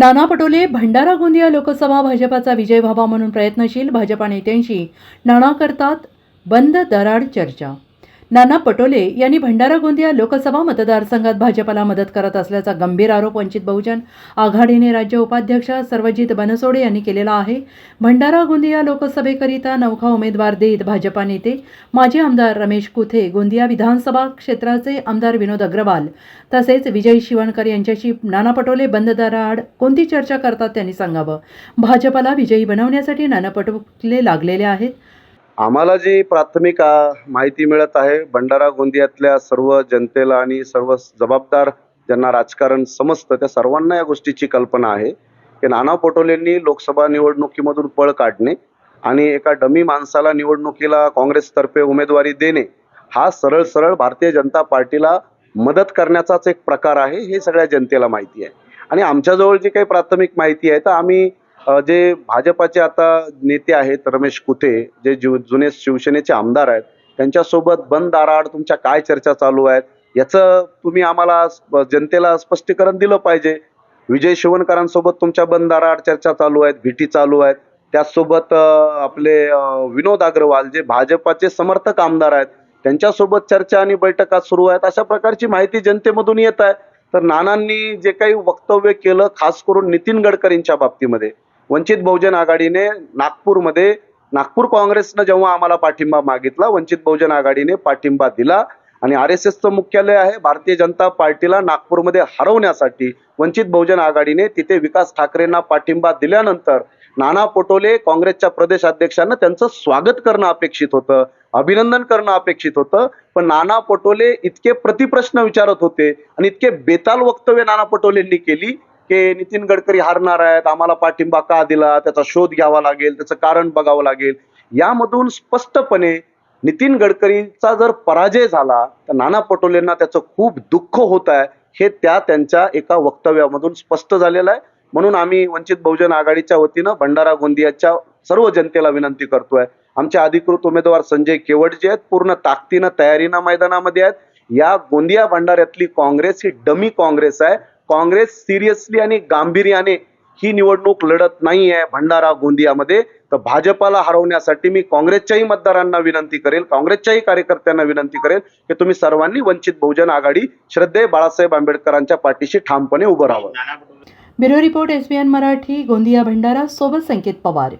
नाना पटोले भंडारा गोंदिया लोकसभा भाजपाचा विजय व्हावा म्हणून प्रयत्नशील भाजपा नेत्यांशी नाना करतात बंद दराड चर्चा. नाना पटोले यांनी भंडारा गोंदिया लोकसभा मतदारसंघात भाजपाला मदत करत असल्याचा गंभीर आरोप वंचित बहुजन आघाडीने राज्य उपाध्यक्ष सर्वजित बनसोडे यांनी केलेला आहे. भंडारा गोंदिया लोकसभेकरिता नौखा उमेदवार देत भाजपा नेते माजी आमदार रमेश कुथे गोंदिया विधानसभा क्षेत्राचे आमदार विनोद अग्रवाल तसेच विजय शिवणकर यांच्याशी नाना पटोले बंद दराड कोणती चर्चा करतात त्यांनी सांगावं. भाजपाला विजयी बनवण्यासाठी नाना पटोले लागलेले आहेत. आम्हाला जी प्राथमिक माहिती मिळत आहे भंडारा गोंदियातल्या सर्व जनतेला आणि सर्व जबाबदार ज्यांना राजकारण समजतं त्या सर्वांना या गोष्टीची कल्पना आहे की नाना पटोलेंनी लोकसभा निवडणुकीमधून पळ काढणे आणि एका डमी माणसाला निवडणुकीला काँग्रेसतर्फे उमेदवारी देणे हा सरळ सरळ भारतीय जनता पार्टीला मदत करण्याचाच एक प्रकार आहे हे सगळ्या जनतेला माहिती आहे. आणि आमच्याजवळ जी काही प्राथमिक माहिती आहे तर आम्ही जे भाजपाचे आता नेते आहेत रमेश कुते जे जु जुने शिवसेनेचे आमदार आहेत त्यांच्यासोबत बंद दाराआड तुमच्या काय चर्चा चालू आहेत? याचं तुम्ही आम्हाला स्प- जनतेला स्पष्टीकरण दिलं पाहिजे. विजय शिवणकरांसोबत तुमच्या बंद दाराआड चर्चा चालू आहेत भेटी चालू आहेत. त्याचसोबत आपले विनोद अग्रवाल जे भाजपाचे समर्थक आमदार आहेत त्यांच्यासोबत चर्चा आणि बैठका सुरू आहेत अशा प्रकारची माहिती जनतेमधून येत आहे. तर नानांनी जे काही वक्तव्य केलं खास करून नितीन गडकरींच्या बाबतीमध्ये वंचित बहुजन आघाडीने नागपूरमध्ये नागपूर काँग्रेसनं जेव्हा आम्हाला पाठिंबा मागितला वंचित बहुजन आघाडीने पाठिंबा दिला. आणि आर एस एसचं मुख्यालय आहे. भारतीय जनता पार्टीला नागपूरमध्ये हरवण्यासाठी वंचित बहुजन आघाडीने तिथे विकास ठाकरेंना पाठिंबा दिल्यानंतर नाना पटोले काँग्रेसच्या प्रदेशाध्यक्षांना त्यांचं स्वागत करणं अपेक्षित होतं अभिनंदन करणं अपेक्षित होतं. पण नाना पटोले इतके प्रतिप्रश्न विचारत होते आणि इतके बेताल वक्तव्य नाना पटोलेंनी केली की नितीन गडकरी हारणार आहेत आम्हाला पाठिंबा का दिला? त्याचा शोध घ्यावा लागेल त्याचं कारण बघावं लागेल. यामधून स्पष्टपणे नितीन गडकरींचा जर पराजय झाला तर नाना पटोलेंना त्याचं खूप दुःख होत आहे. हे त्या त्यांच्या एका वक्तव्यामधून स्पष्ट झालेलं आहे. म्हणून आम्ही वंचित बहुजन आघाडीच्या वतीनं भंडारा गोंदियाच्या सर्व जनतेला विनंती करतोय. आमचे अधिकृत उमेदवार संजय केवट जे आहेत. पूर्ण ताकदीनं तयारीनं मैदानामध्ये आहेत. या गोंदिया भंडाऱ्यातली काँग्रेस ही डमी काँग्रेस आहे. काँग्रेस सिरियसली आणि गांभीर्याने ही निवडणूक लढत नाही आहे भंडारा गोंदियामध्ये तर भाजपाला हरवण्यासाठी मी काँग्रेसच्याही मतदारांना विनंती करेल काँग्रेसच्याही कार्यकर्त्यांना विनंती करेल की तुम्ही सर्वांनी वंचित बहुजन आघाडी श्रद्धेय बाळासाहेब आंबेडकरांच्या पाठीशी ठामपणे उभं राहावं. Bureau report S Marathi Gondia Bhandara सोबत संकेत पवार.